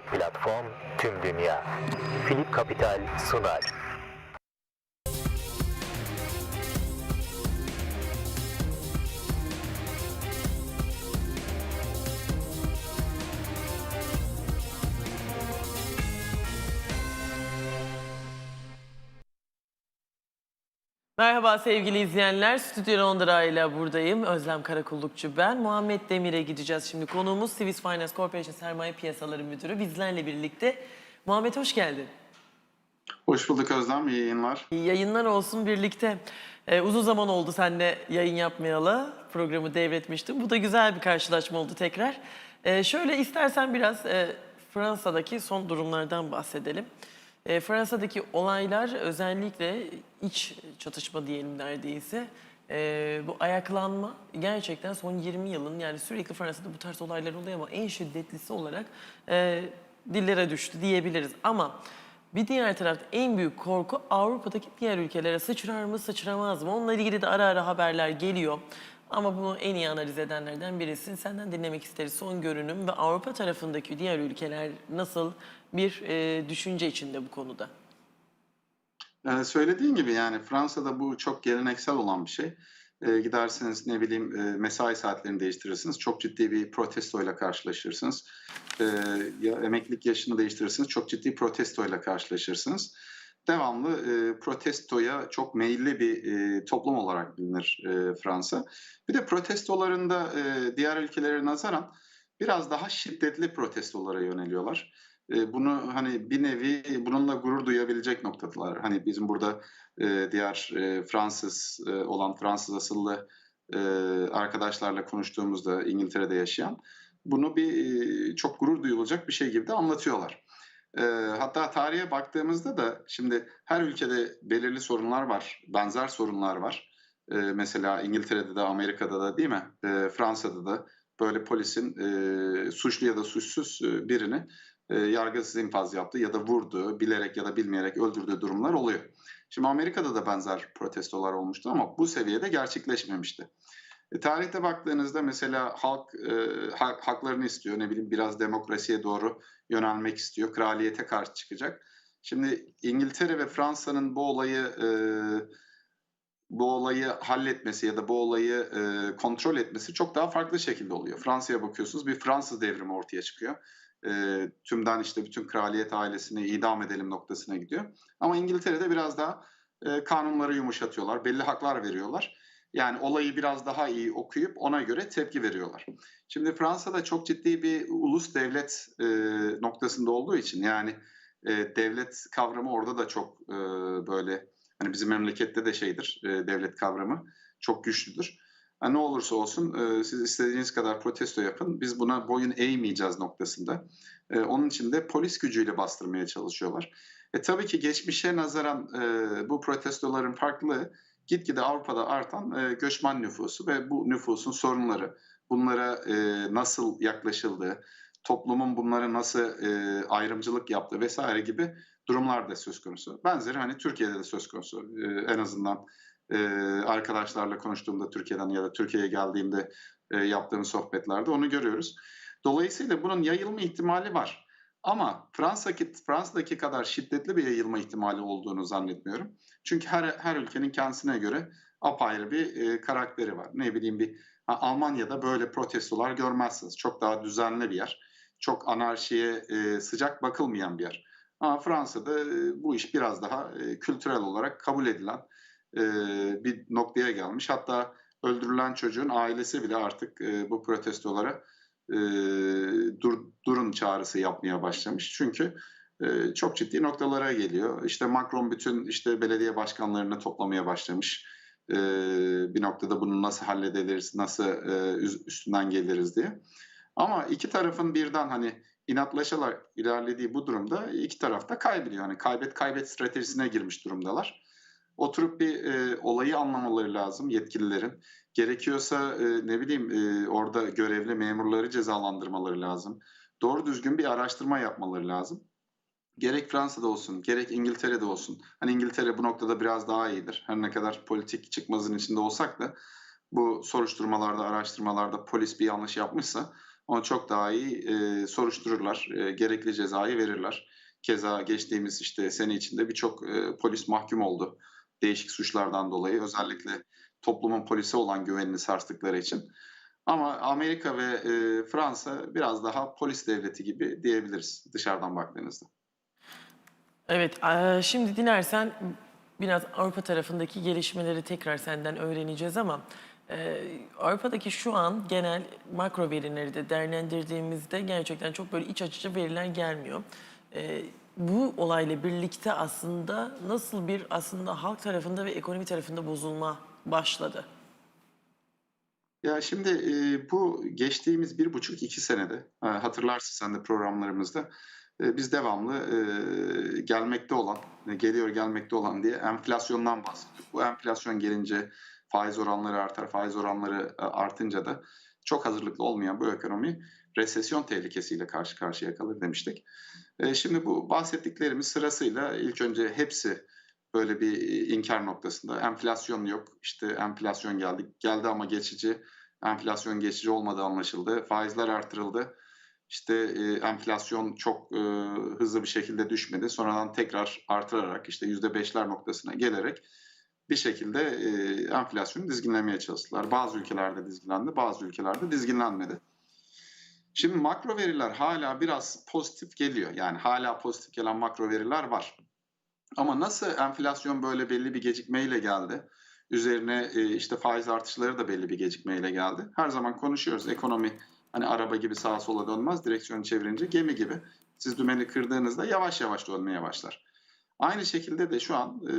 Tek platform tüm dünya. Philip Capital sunar. Merhaba sevgili izleyenler. Stüdyo Londra ile buradayım. Özlem Karakullukçu ben. Muhammed Demir'e gideceğiz şimdi. Konuğumuz Swiss Finance Corporation Sermaye Piyasaları Müdürü. Bizlerle birlikte. Muhammed hoş geldin. Hoş bulduk Özlem, iyi yayınlar. İyi yayınlar olsun birlikte. Ee, uzun zaman oldu seninle yayın yapmayalı. Programı devretmiştim. Bu da güzel bir karşılaşma oldu tekrar. Ee, şöyle istersen biraz e, Fransa'daki son durumlardan bahsedelim. E, Fransa'daki olaylar özellikle iç çatışma diyelim neredeyse. E, bu ayaklanma gerçekten son 20 yılın yani sürekli Fransa'da bu tarz olaylar oluyor ama en şiddetlisi olarak e, dillere düştü diyebiliriz. Ama bir diğer tarafta en büyük korku Avrupa'daki diğer ülkelere sıçrar mı sıçramaz mı? Onunla ilgili de ara ara haberler geliyor. Ama bunu en iyi analiz edenlerden birisin. Senden dinlemek isteriz son görünüm ve Avrupa tarafındaki diğer ülkeler nasıl bir e, düşünce içinde bu konuda? Ee, söylediğin gibi yani Fransa'da bu çok geleneksel olan bir şey. Ee, gidersiniz ne bileyim e, mesai saatlerini değiştirirsiniz. Çok ciddi bir protestoyla karşılaşırsınız. Ee, ya emeklilik yaşını değiştirirsiniz. Çok ciddi protestoyla karşılaşırsınız. Devamlı e, protestoya çok meyilli bir e, toplum olarak bilinir e, Fransa. Bir de protestolarında e, diğer ülkelere nazaran biraz daha şiddetli protestolara yöneliyorlar. E, bunu hani bir nevi bununla gurur duyabilecek noktadalar. Hani bizim burada e, diğer e, Fransız e, olan Fransız asıllı arkadaşlarla konuştuğumuzda İngiltere'de yaşayan bunu bir çok gurur duyulacak bir şey gibi de anlatıyorlar. Hatta tarihe baktığımızda da şimdi her ülkede belirli sorunlar var, benzer sorunlar var. Mesela İngiltere'de de Amerika'da da değil mi? Fransa'da da böyle polisin suçlu ya da suçsuz birini e, yargısız infaz yaptı ya da vurdu, bilerek ya da bilmeyerek öldürdüğü durumlar oluyor. Şimdi Amerika'da da benzer protestolar olmuştu ama bu seviyede gerçekleşmemişti. E, tarihte baktığınızda mesela halk e, ha, haklarını istiyor, ne bileyim biraz demokrasiye doğru yönelmek istiyor, kraliyete karşı çıkacak. Şimdi İngiltere ve Fransa'nın bu olayı e, bu olayı halletmesi ya da bu olayı e, kontrol etmesi çok daha farklı şekilde oluyor. Fransa'ya bakıyorsunuz bir Fransız devrimi ortaya çıkıyor e, tümden işte bütün kraliyet ailesini idam edelim noktasına gidiyor. Ama İngiltere'de biraz daha e, kanunları yumuşatıyorlar, belli haklar veriyorlar. Yani olayı biraz daha iyi okuyup ona göre tepki veriyorlar. Şimdi Fransa'da çok ciddi bir ulus devlet e, noktasında olduğu için yani e, devlet kavramı orada da çok e, böyle hani bizim memlekette de şeydir e, devlet kavramı çok güçlüdür. Yani ne olursa olsun e, siz istediğiniz kadar protesto yapın. Biz buna boyun eğmeyeceğiz noktasında. E, onun için de polis gücüyle bastırmaya çalışıyorlar. E, tabii ki geçmişe nazaran e, bu protestoların farklılığı gitgide Avrupa'da artan e, göçmen nüfusu ve bu nüfusun sorunları, bunlara e, nasıl yaklaşıldığı, toplumun bunlara nasıl e, ayrımcılık yaptığı vesaire gibi durumlar da söz konusu. Benzeri hani Türkiye'de de söz konusu e, en azından e, arkadaşlarla konuştuğumda Türkiye'den ya da Türkiye'ye geldiğimde e, yaptığım sohbetlerde onu görüyoruz. Dolayısıyla bunun yayılma ihtimali var. Ama Fransa'daki, Fransa'daki kadar şiddetli bir yayılma ihtimali olduğunu zannetmiyorum. Çünkü her, her ülkenin kendisine göre apayrı bir e, karakteri var. Ne bileyim bir ha, Almanya'da böyle protestolar görmezsiniz. Çok daha düzenli bir yer. Çok anarşiye e, sıcak bakılmayan bir yer. Ama Fransa'da e, bu iş biraz daha e, kültürel olarak kabul edilen e, bir noktaya gelmiş. Hatta öldürülen çocuğun ailesi bile artık e, bu protestolara e, dur, durun çağrısı yapmaya başlamış. Çünkü e, çok ciddi noktalara geliyor. İşte Macron bütün işte belediye başkanlarını toplamaya başlamış. E, bir noktada bunu nasıl hallederiz, nasıl e, üstünden geliriz diye. Ama iki tarafın birden hani inatlaşarak ilerlediği bu durumda iki taraf da kaybediyor. Hani kaybet kaybet stratejisine girmiş durumdalar oturup bir e, olayı anlamaları lazım yetkililerin. Gerekiyorsa e, ne bileyim e, orada görevli memurları cezalandırmaları lazım. Doğru düzgün bir araştırma yapmaları lazım. Gerek Fransa'da olsun, gerek İngiltere'de olsun. Hani İngiltere bu noktada biraz daha iyidir. Her ne kadar politik çıkmazın içinde olsak da bu soruşturmalarda, araştırmalarda polis bir yanlış yapmışsa Onu çok daha iyi e, soruştururlar, e, gerekli cezayı verirler. Keza geçtiğimiz işte sene içinde birçok e, polis mahkum oldu değişik suçlardan dolayı özellikle toplumun polise olan güvenini sarstıkları için. Ama Amerika ve e, Fransa biraz daha polis devleti gibi diyebiliriz dışarıdan baktığınızda. Evet, şimdi dilersen biraz Avrupa tarafındaki gelişmeleri tekrar senden öğreneceğiz ama eee, Avrupa'daki şu an genel makro verileri de değerlendirdiğimizde gerçekten çok böyle iç açıcı veriler gelmiyor. Eee, bu olayla birlikte aslında nasıl bir aslında halk tarafında ve ekonomi tarafında bozulma başladı? Ya şimdi e, bu geçtiğimiz bir buçuk iki senede e, hatırlarsın sen de programlarımızda e, biz devamlı e, gelmekte olan, e, geliyor gelmekte olan diye enflasyondan bahsettik. Bu enflasyon gelince faiz oranları artar, faiz oranları e, artınca da çok hazırlıklı olmayan bu ekonomi resesyon tehlikesiyle karşı karşıya kalır demiştik. E, şimdi bu bahsettiklerimiz sırasıyla ilk önce hepsi böyle bir inkar noktasında. Enflasyon yok, işte enflasyon geldi, geldi ama geçici. Enflasyon geçici olmadığı anlaşıldı. Faizler artırıldı. İşte e, enflasyon çok e, hızlı bir şekilde düşmedi. Sonradan tekrar artırarak işte yüzde beşler noktasına gelerek bir şekilde e, enflasyonu dizginlemeye çalıştılar. Bazı ülkelerde dizginlendi, bazı ülkelerde dizginlenmedi. Şimdi makro veriler hala biraz pozitif geliyor. Yani hala pozitif gelen makro veriler var. Ama nasıl enflasyon böyle belli bir gecikmeyle geldi? Üzerine e, işte faiz artışları da belli bir gecikmeyle geldi. Her zaman konuşuyoruz ekonomi hani araba gibi sağa sola dönmez direksiyonu çevirince gemi gibi. Siz dümeni kırdığınızda yavaş yavaş dönmeye başlar. Aynı şekilde de şu an e,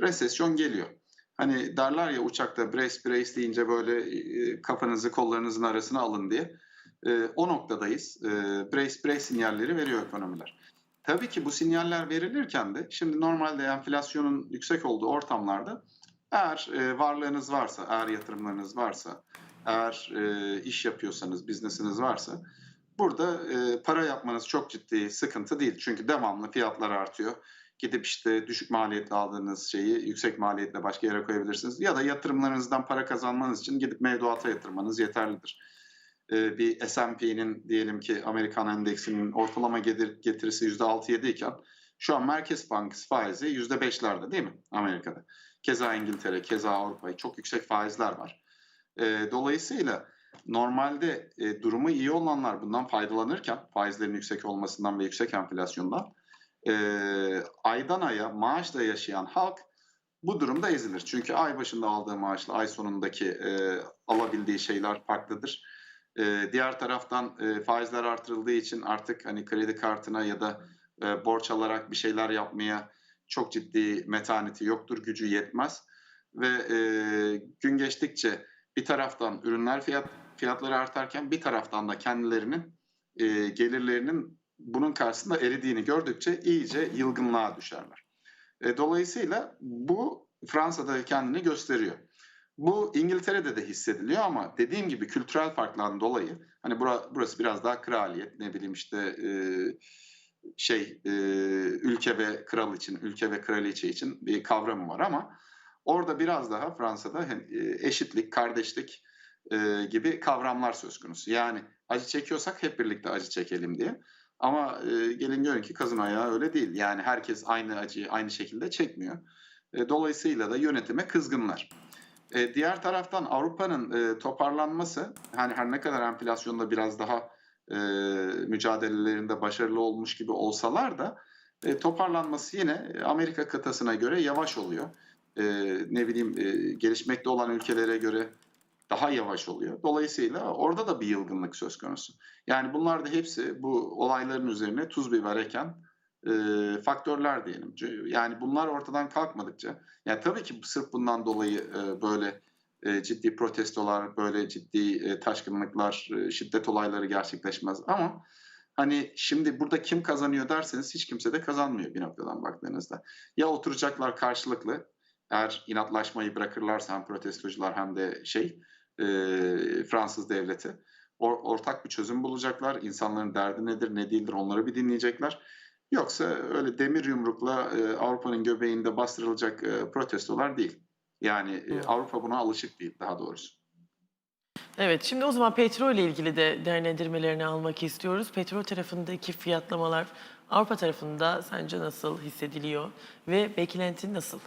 resesyon geliyor. Hani derler ya uçakta brace brace deyince böyle e, kafanızı kollarınızın arasına alın diye. E, o noktadayız. E, brace brace sinyalleri veriyor ekonomiler. Tabii ki bu sinyaller verilirken de şimdi normalde enflasyonun yüksek olduğu ortamlarda eğer e, varlığınız varsa, eğer yatırımlarınız varsa, eğer e, iş yapıyorsanız, biznesiniz varsa burada e, para yapmanız çok ciddi sıkıntı değil. Çünkü devamlı fiyatlar artıyor. Gidip işte düşük maliyetli aldığınız şeyi yüksek maliyetle başka yere koyabilirsiniz. Ya da yatırımlarınızdan para kazanmanız için gidip mevduata yatırmanız yeterlidir. E, bir S&P'nin diyelim ki Amerikan endeksinin ortalama gelir, getirisi %6-7 iken şu an Merkez Bankası faizi %5'lerde değil mi Amerika'da? Keza İngiltere, keza Avrupa çok yüksek faizler var. E, dolayısıyla normalde e, durumu iyi olanlar bundan faydalanırken faizlerin yüksek olmasından ve yüksek enflasyondan e, aydan aya maaşla yaşayan halk bu durumda ezilir. Çünkü ay başında aldığı maaşla ay sonundaki e, alabildiği şeyler farklıdır. E, diğer taraftan e, faizler artırıldığı için artık hani kredi kartına ya da e, borç alarak bir şeyler yapmaya çok ciddi metaneti yoktur, gücü yetmez ve e, gün geçtikçe bir taraftan ürünler fiyat fiyatları artarken bir taraftan da kendilerinin e, gelirlerinin bunun karşısında eridiğini gördükçe iyice yılgınlığa düşerler. E, dolayısıyla bu Fransa'da kendini gösteriyor. Bu İngiltere'de de hissediliyor ama dediğim gibi kültürel farklardan dolayı hani bura, burası biraz daha kraliyet ne bileyim işte e, şey e, ülke ve kral için, ülke ve kraliçe için bir kavramı var ama orada biraz daha Fransa'da hem, e, eşitlik, kardeşlik e, gibi kavramlar söz konusu. Yani acı çekiyorsak hep birlikte acı çekelim diye. Ama e, gelin görün ki kazın ayağı öyle değil. Yani herkes aynı acıyı aynı şekilde çekmiyor. E, dolayısıyla da yönetime kızgınlar. E, diğer taraftan Avrupa'nın e, toparlanması, hani her ne kadar enflasyonda biraz daha e, mücadelelerinde başarılı olmuş gibi olsalar da e, toparlanması yine Amerika kıtasına göre yavaş oluyor. E, ne bileyim e, gelişmekte olan ülkelere göre daha yavaş oluyor. Dolayısıyla orada da bir yılgınlık söz konusu. Yani bunlar da hepsi bu olayların üzerine tuz biber eken e, faktörler diyelim. Yani bunlar ortadan kalkmadıkça, yani tabii ki sırf bundan dolayı e, böyle e, ciddi protestolar, böyle ciddi e, taşkınlıklar, e, şiddet olayları gerçekleşmez. Ama hani şimdi burada kim kazanıyor derseniz hiç kimse de kazanmıyor bir noktadan baktığınızda. Ya oturacaklar karşılıklı, eğer inatlaşmayı bırakırlarsa hem protestocular hem de şey e, Fransız devleti or, ortak bir çözüm bulacaklar. İnsanların derdi nedir, ne değildir onları bir dinleyecekler. Yoksa öyle demir yumrukla e, Avrupa'nın göbeğinde bastırılacak e, protestolar değil. Yani e, Avrupa buna alışık değil daha doğrusu. Evet, şimdi o zaman petrol ile ilgili de değerlendirmelerini almak istiyoruz. Petrol tarafındaki fiyatlamalar Avrupa tarafında sence nasıl hissediliyor ve beklenti nasıl?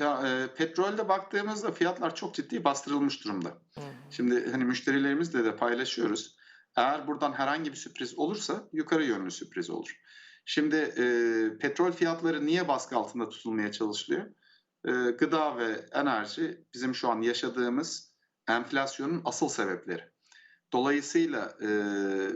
Ya e, petrolde baktığımızda fiyatlar çok ciddi bastırılmış durumda. Şimdi hani müşterilerimizle de paylaşıyoruz. Eğer buradan herhangi bir sürpriz olursa yukarı yönlü sürpriz olur. Şimdi e, petrol fiyatları niye baskı altında tutulmaya çalışılıyor? E, gıda ve enerji bizim şu an yaşadığımız enflasyonun asıl sebepleri. Dolayısıyla e,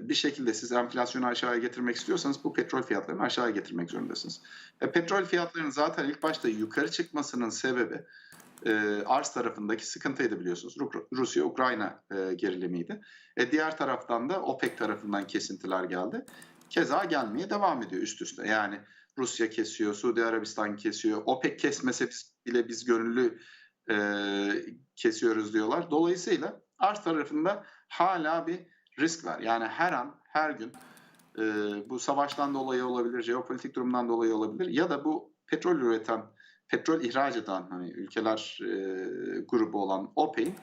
bir şekilde siz enflasyonu aşağıya getirmek istiyorsanız bu petrol fiyatlarını aşağıya getirmek zorundasınız. E, petrol fiyatlarının zaten ilk başta yukarı çıkmasının sebebi e, arz tarafındaki sıkıntıydı biliyorsunuz. Ru- Rusya-Ukrayna e, gerilimiydi. E, diğer taraftan da OPEC tarafından kesintiler geldi. Keza gelmeye devam ediyor üst üste. Yani Rusya kesiyor, Suudi Arabistan kesiyor. OPEC kesmese bile biz gönüllü e, kesiyoruz diyorlar. Dolayısıyla arz tarafında hala bir risk var. Yani her an, her gün e, bu savaştan dolayı olabilir, jeopolitik durumdan dolayı olabilir ya da bu petrol üreten, petrol ihraç eden hani ülkeler e, grubu olan OPEC'in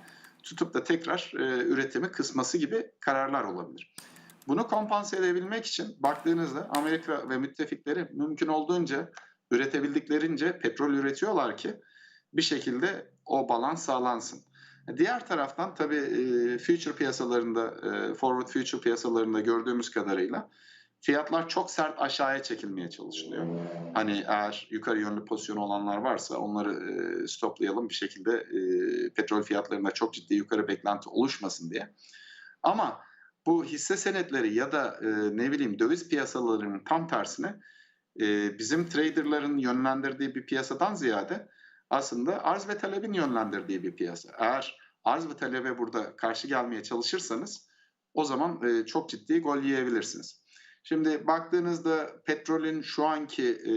tutup da tekrar e, üretimi kısması gibi kararlar olabilir. Bunu kompanse edebilmek için baktığınızda Amerika ve müttefikleri mümkün olduğunca üretebildiklerince petrol üretiyorlar ki bir şekilde o balans sağlansın. Diğer taraftan tabii e, future piyasalarında, e, forward future piyasalarında gördüğümüz kadarıyla fiyatlar çok sert aşağıya çekilmeye çalışılıyor. Hani eğer yukarı yönlü pozisyonu olanlar varsa onları e, stoplayalım bir şekilde petrol fiyatlarında çok ciddi yukarı beklenti oluşmasın diye. Ama bu hisse senetleri ya da ne bileyim döviz piyasalarının tam tersine bizim traderların yönlendirdiği bir piyasadan ziyade aslında arz ve talebin yönlendirdiği bir piyasa. Eğer arz ve talebe burada karşı gelmeye çalışırsanız o zaman e, çok ciddi gol yiyebilirsiniz. Şimdi baktığınızda petrolün şu anki e,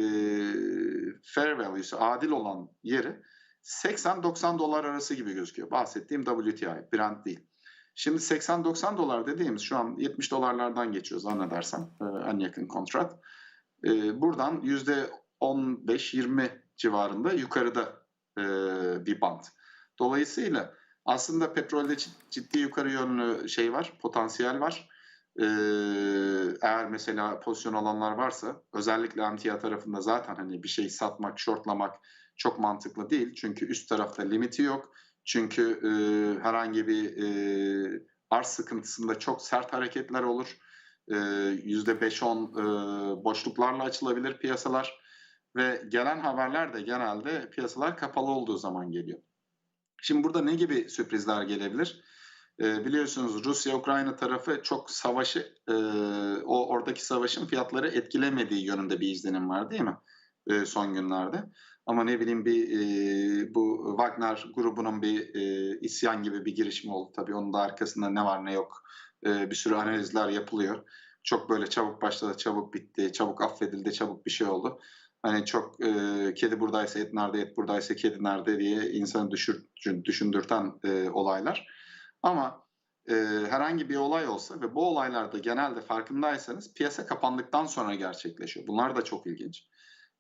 fair value'su adil olan yeri 80-90 dolar arası gibi gözüküyor. Bahsettiğim WTI, Brent değil. Şimdi 80-90 dolar dediğimiz şu an 70 dolarlardan geçiyor zannedersem e, en yakın kontrat. E, buradan %15-20 civarında yukarıda e, bir band. Dolayısıyla aslında petrolde ciddi yukarı yönlü şey var, potansiyel var. Ee, eğer mesela pozisyon alanlar varsa özellikle emtia tarafında zaten hani bir şey satmak, shortlamak çok mantıklı değil. Çünkü üst tarafta limiti yok. Çünkü e, herhangi bir e, arz sıkıntısında çok sert hareketler olur. E, %5-10 e, boşluklarla açılabilir piyasalar. Ve gelen haberler de genelde piyasalar kapalı olduğu zaman geliyor. Şimdi burada ne gibi sürprizler gelebilir? E, biliyorsunuz Rusya-Ukrayna tarafı çok savaşı, e, o oradaki savaşın fiyatları etkilemediği yönünde bir izlenim var değil mi? E, son günlerde. Ama ne bileyim bir e, bu Wagner grubunun bir e, isyan gibi bir girişimi oldu. Tabii onun da arkasında ne var ne yok e, bir sürü analizler yapılıyor. Çok böyle çabuk başladı, çabuk bitti, çabuk affedildi, çabuk bir şey oldu. Hani çok e, kedi buradaysa et nerede, et buradaysa kedi nerede diye insanı düşür, düşündürten e, olaylar. Ama e, herhangi bir olay olsa ve bu olaylarda genelde farkındaysanız piyasa kapandıktan sonra gerçekleşiyor. Bunlar da çok ilginç.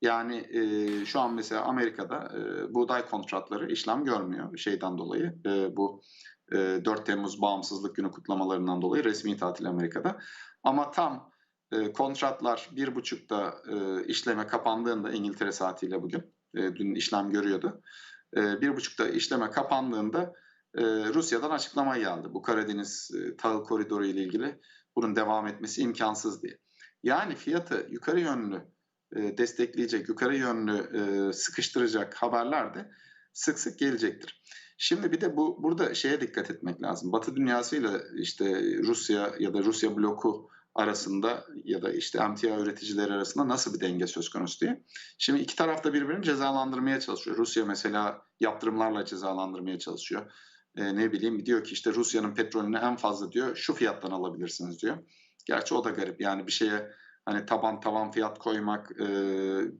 Yani e, şu an mesela Amerika'da e, buğday kontratları işlem görmüyor şeyden dolayı. E, bu e, 4 Temmuz bağımsızlık günü kutlamalarından dolayı resmi tatil Amerika'da. Ama tam e, kontratlar bir buçukta e, işleme kapandığında İngiltere saatiyle bugün, e, dün işlem görüyordu. Bir buçukta işleme kapandığında Rusya'dan açıklama geldi. Bu Karadeniz e, tahıl koridoru ile ilgili bunun devam etmesi imkansız diye. Yani fiyatı yukarı yönlü destekleyecek, yukarı yönlü sıkıştıracak haberler de sık sık gelecektir. Şimdi bir de bu burada şeye dikkat etmek lazım. Batı dünyasıyla işte Rusya ya da Rusya bloku arasında ya da işte emtia üreticileri arasında nasıl bir denge söz konusu diye. Şimdi iki taraf da birbirini cezalandırmaya çalışıyor. Rusya mesela yaptırımlarla cezalandırmaya çalışıyor. Ee, ne bileyim diyor ki işte Rusya'nın petrolünü en fazla diyor şu fiyattan alabilirsiniz diyor. Gerçi o da garip yani bir şeye hani taban tavan fiyat koymak e,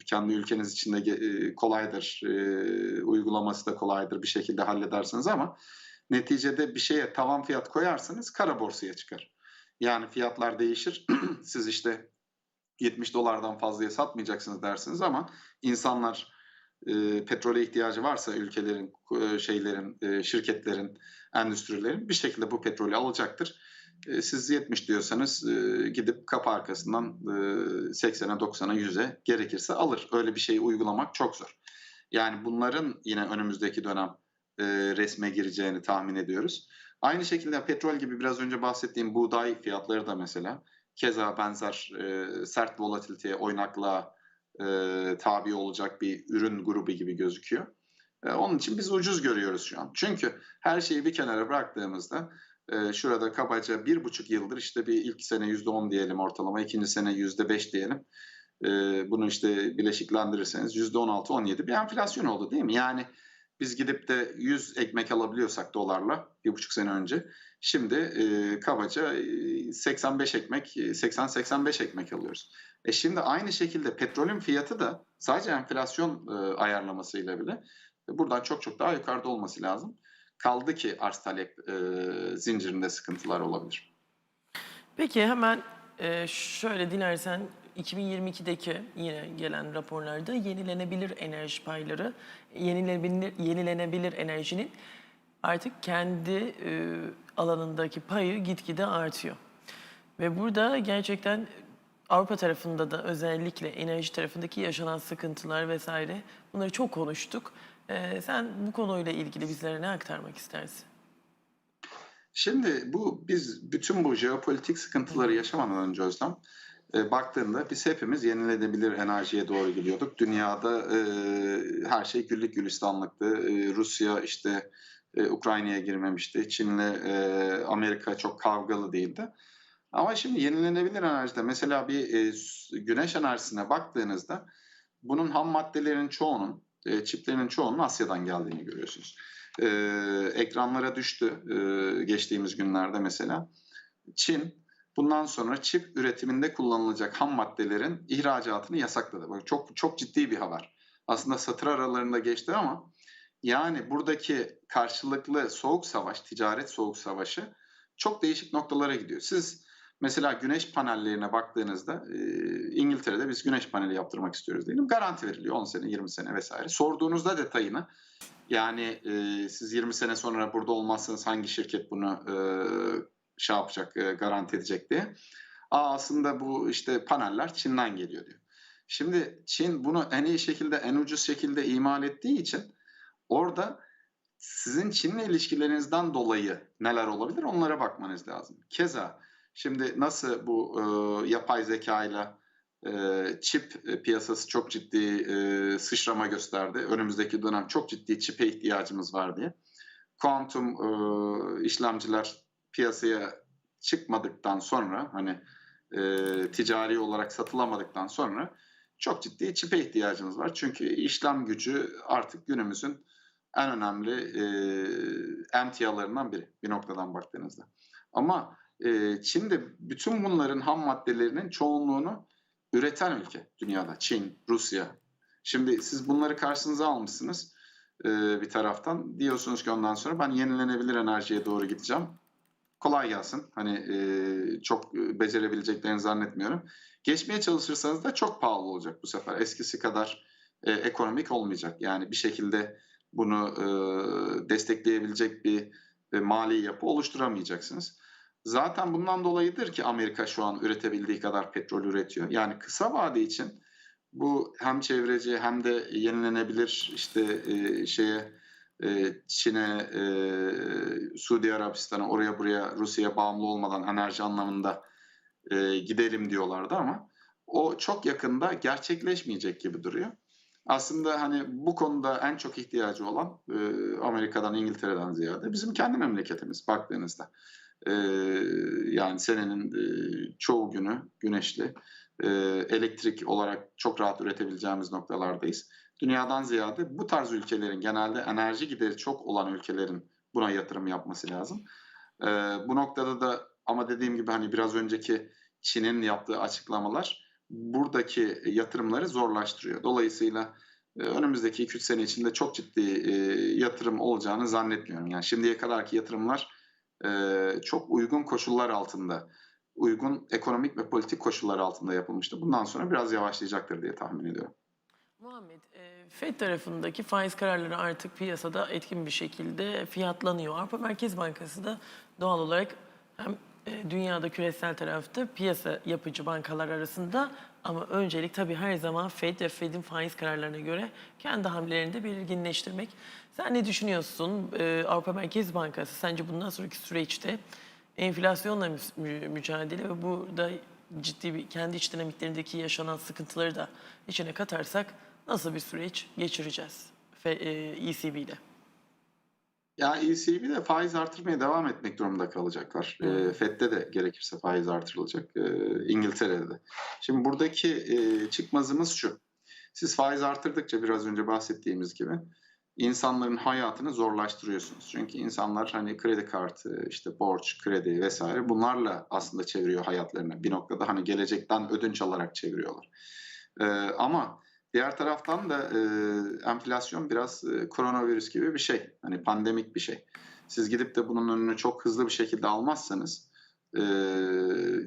kendi ülkeniz içinde e, kolaydır. E, uygulaması da kolaydır bir şekilde halledersiniz ama neticede bir şeye tavan fiyat koyarsanız kara borsaya çıkar. Yani fiyatlar değişir. Siz işte 70 dolardan fazlaya satmayacaksınız dersiniz ama insanlar e, petrole ihtiyacı varsa ülkelerin, e, şeylerin, e, şirketlerin, endüstrilerin bir şekilde bu petrolü alacaktır. E, siz 70 diyorsanız e, gidip kapı arkasından e, 80'e 90'a 100'e gerekirse alır. Öyle bir şeyi uygulamak çok zor. Yani bunların yine önümüzdeki dönem e, resme gireceğini tahmin ediyoruz. Aynı şekilde petrol gibi biraz önce bahsettiğim buğday fiyatları da mesela keza benzer e, sert volatiliteye, oynaklığa e, tabi olacak bir ürün grubu gibi gözüküyor. E, onun için biz ucuz görüyoruz şu an. Çünkü her şeyi bir kenara bıraktığımızda e, şurada kabaca bir buçuk yıldır işte bir ilk sene yüzde on diyelim ortalama, ikinci sene yüzde beş diyelim. E, bunu işte bileşiklendirirseniz yüzde on altı, on yedi bir enflasyon oldu değil mi? Yani biz gidip de 100 ekmek alabiliyorsak dolarla bir buçuk sene önce şimdi e, kabaca e, 85 ekmek, e, 80-85 ekmek alıyoruz. E şimdi aynı şekilde petrolün fiyatı da sadece enflasyon e, ayarlamasıyla bile e, buradan çok çok daha yukarıda olması lazım. Kaldı ki arz talep e, zincirinde sıkıntılar olabilir. Peki hemen e, şöyle dilersen 2022'deki yine gelen raporlarda yenilenebilir enerji payları, yenilenebilir, yenilenebilir enerjinin artık kendi e, alanındaki payı gitgide artıyor. Ve burada gerçekten Avrupa tarafında da özellikle enerji tarafındaki yaşanan sıkıntılar vesaire bunları çok konuştuk. E, sen bu konuyla ilgili bizlere ne aktarmak istersin? Şimdi bu biz bütün bu jeopolitik sıkıntıları yaşamadan önce Özlem e, baktığında biz hepimiz yenilenebilir enerjiye doğru gidiyorduk. Dünyada e, her şey güllük gülistanlıktı. E, Rusya işte e, Ukrayna'ya girmemişti. Çin'le e, Amerika çok kavgalı değildi. Ama şimdi yenilenebilir enerjide mesela bir e, güneş enerjisine baktığınızda bunun ham maddelerin çoğunun, e, çiplerinin çoğunun Asya'dan geldiğini görüyorsunuz. E, ekranlara düştü e, geçtiğimiz günlerde mesela. Çin bundan sonra çip üretiminde kullanılacak ham maddelerin ihracatını yasakladı. Böyle çok çok ciddi bir haber. Aslında satır aralarında geçti ama yani buradaki karşılıklı soğuk savaş, ticaret soğuk savaşı çok değişik noktalara gidiyor. Siz mesela güneş panellerine baktığınızda e, İngiltere'de biz güneş paneli yaptırmak istiyoruz diyelim. Garanti veriliyor 10 sene, 20 sene vesaire. Sorduğunuzda detayını yani e, siz 20 sene sonra burada olmazsanız hangi şirket bunu e, şey yapacak, e, garanti edecek diye. Aa, aslında bu işte paneller Çin'den geliyor diyor. Şimdi Çin bunu en iyi şekilde, en ucuz şekilde imal ettiği için orada sizin Çin'le ilişkilerinizden dolayı neler olabilir onlara bakmanız lazım. Keza şimdi nasıl bu e, yapay zeka ile çip piyasası çok ciddi e, sıçrama gösterdi. Önümüzdeki dönem çok ciddi çipe ihtiyacımız var diye. Kuantum e, işlemciler piyasaya çıkmadıktan sonra hani e, ticari olarak satılamadıktan sonra çok ciddi çipe ihtiyacımız var. Çünkü işlem gücü artık günümüzün en önemli e, emtialarından biri bir noktadan baktığınızda. Ama e, Çin de bütün bunların ham maddelerinin çoğunluğunu üreten ülke dünyada. Çin, Rusya. Şimdi siz bunları karşınıza almışsınız e, bir taraftan. Diyorsunuz ki ondan sonra ben yenilenebilir enerjiye doğru gideceğim. Kolay gelsin. Hani e, çok becerebileceklerini zannetmiyorum. Geçmeye çalışırsanız da çok pahalı olacak bu sefer. Eskisi kadar e, ekonomik olmayacak. Yani bir şekilde bunu e, destekleyebilecek bir e, mali yapı oluşturamayacaksınız. Zaten bundan dolayıdır ki Amerika şu an üretebildiği kadar petrol üretiyor. Yani kısa vade için bu hem çevreci hem de yenilenebilir işte e, şeye e, Çin'e, e, Suudi Arabistan'a, oraya buraya Rusya'ya bağımlı olmadan enerji anlamında e, gidelim diyorlardı ama o çok yakında gerçekleşmeyecek gibi duruyor. Aslında hani bu konuda en çok ihtiyacı olan e, Amerika'dan, İngiltere'den ziyade bizim kendi memleketimiz baktığınızda. E, yani senenin e, çoğu günü güneşli, e, elektrik olarak çok rahat üretebileceğimiz noktalardayız. Dünyadan ziyade bu tarz ülkelerin genelde enerji gideri çok olan ülkelerin buna yatırım yapması lazım. E, bu noktada da ama dediğim gibi hani biraz önceki Çin'in yaptığı açıklamalar buradaki yatırımları zorlaştırıyor. Dolayısıyla e, önümüzdeki 2-3 sene içinde çok ciddi e, yatırım olacağını zannetmiyorum. Yani şimdiye kadarki yatırımlar e, çok uygun koşullar altında, uygun ekonomik ve politik koşullar altında yapılmıştı. Bundan sonra biraz yavaşlayacaktır diye tahmin ediyorum. Muhammed e, FED tarafındaki faiz kararları artık piyasada etkin bir şekilde fiyatlanıyor. Avrupa Merkez Bankası da doğal olarak hem e, dünyada küresel tarafta piyasa yapıcı bankalar arasında ama öncelik tabii her zaman FED ve FED'in faiz kararlarına göre kendi hamlelerini de belirginleştirmek. Sen ne düşünüyorsun? E, Avrupa Merkez Bankası sence bundan sonraki süreçte enflasyonla mü- mü- mücadele ve burada ciddi bir kendi iç dinamiklerindeki yaşanan sıkıntıları da içine katarsak nasıl bir süreç geçireceğiz Fe- e, ECB'de? Ya ECB de faiz artırmaya devam etmek durumunda kalacaklar. E, FED'de de gerekirse faiz artırılacak. E, İngiltere'de de. Şimdi buradaki e, çıkmazımız şu. Siz faiz artırdıkça biraz önce bahsettiğimiz gibi insanların hayatını zorlaştırıyorsunuz. Çünkü insanlar hani kredi kartı, işte borç, kredi vesaire bunlarla aslında çeviriyor hayatlarını. Bir noktada hani gelecekten ödünç alarak çeviriyorlar. E, ama Diğer taraftan da e, enflasyon biraz e, koronavirüs gibi bir şey. Hani pandemik bir şey. Siz gidip de bunun önünü çok hızlı bir şekilde almazsanız e,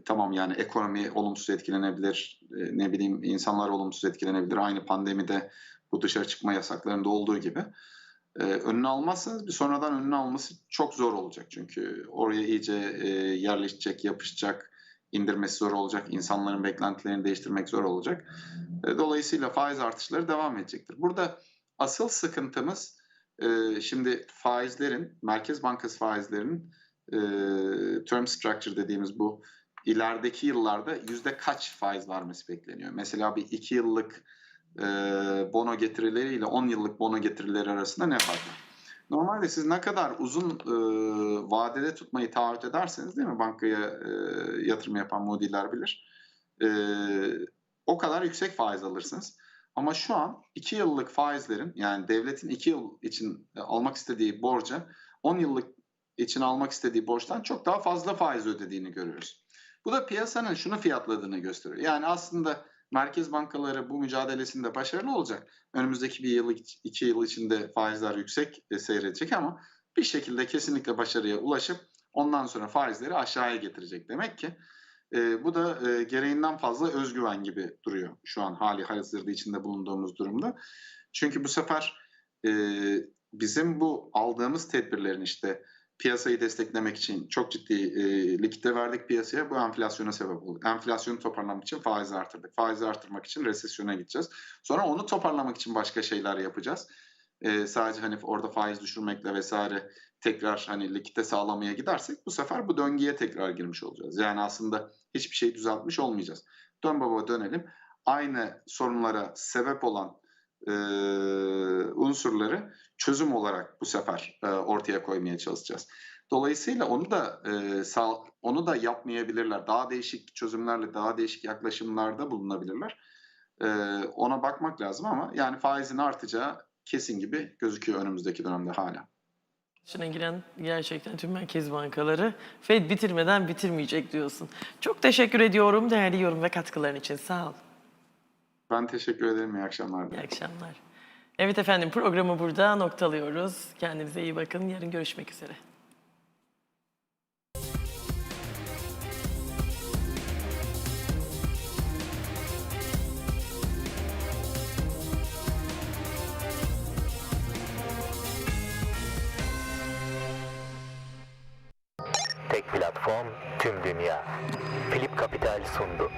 tamam yani ekonomi olumsuz etkilenebilir. e, ne bileyim insanlar olumsuz etkilenebilir. Aynı pandemide bu dışarı çıkma yasaklarında olduğu gibi. E, önünü almazsanız bir sonradan önünü alması çok zor olacak. Çünkü oraya iyice e, yerleşecek, yapışacak, indirmesi zor olacak. insanların beklentilerini değiştirmek zor olacak. E, Dolayısıyla faiz artışları devam edecektir. Burada asıl sıkıntımız e, şimdi faizlerin, Merkez Bankası faizlerinin e, term structure dediğimiz bu ilerideki yıllarda yüzde kaç faiz vermesi bekleniyor? Mesela bir iki yıllık e, bono getirileri ile 10 yıllık bono getirileri arasında ne fark var? Normalde siz ne kadar uzun e, vadede tutmayı taahhüt ederseniz değil mi bankaya e, yatırım yapan mudiler bilir. E, o kadar yüksek faiz alırsınız. Ama şu an 2 yıllık faizlerin yani devletin 2 yıl için e, almak istediği borca 10 yıllık için almak istediği borçtan çok daha fazla faiz ödediğini görüyoruz. Bu da piyasanın şunu fiyatladığını gösteriyor. Yani aslında merkez bankaları bu mücadelesinde başarılı olacak. Önümüzdeki bir yıl, iki yıl içinde faizler yüksek e, seyredecek ama bir şekilde kesinlikle başarıya ulaşıp ondan sonra faizleri aşağıya getirecek. Demek ki e, bu da e, gereğinden fazla özgüven gibi duruyor şu an hali hazırda içinde bulunduğumuz durumda. Çünkü bu sefer e, bizim bu aldığımız tedbirlerin işte piyasayı desteklemek için çok ciddi e, likite verdik piyasaya. Bu enflasyona sebep oldu. Enflasyonu toparlamak için faiz artırdık. Faizi artırmak için resesyona gideceğiz. Sonra onu toparlamak için başka şeyler yapacağız. E, sadece hani orada faiz düşürmekle vesaire tekrar hani likite sağlamaya gidersek bu sefer bu döngüye tekrar girmiş olacağız. Yani aslında hiçbir şey düzeltmiş olmayacağız. Dön baba dönelim. Aynı sorunlara sebep olan e, unsurları çözüm olarak bu sefer e, ortaya koymaya çalışacağız. Dolayısıyla onu da e, sağ, onu da yapmayabilirler. Daha değişik çözümlerle, daha değişik yaklaşımlarda bulunabilirler. E, ona bakmak lazım ama yani faizin artacağı kesin gibi gözüküyor önümüzdeki dönemde hala. İçine giren gerçekten tüm merkez bankaları Fed bitirmeden bitirmeyecek diyorsun. Çok teşekkür ediyorum değerli yorum ve katkıların için. Sağ ol. Ben teşekkür ederim. İyi akşamlar. İyi akşamlar. Evet efendim programı burada noktalıyoruz. Kendinize iyi bakın. Yarın görüşmek üzere. Tek platform tüm dünya. Philip Capital sundu.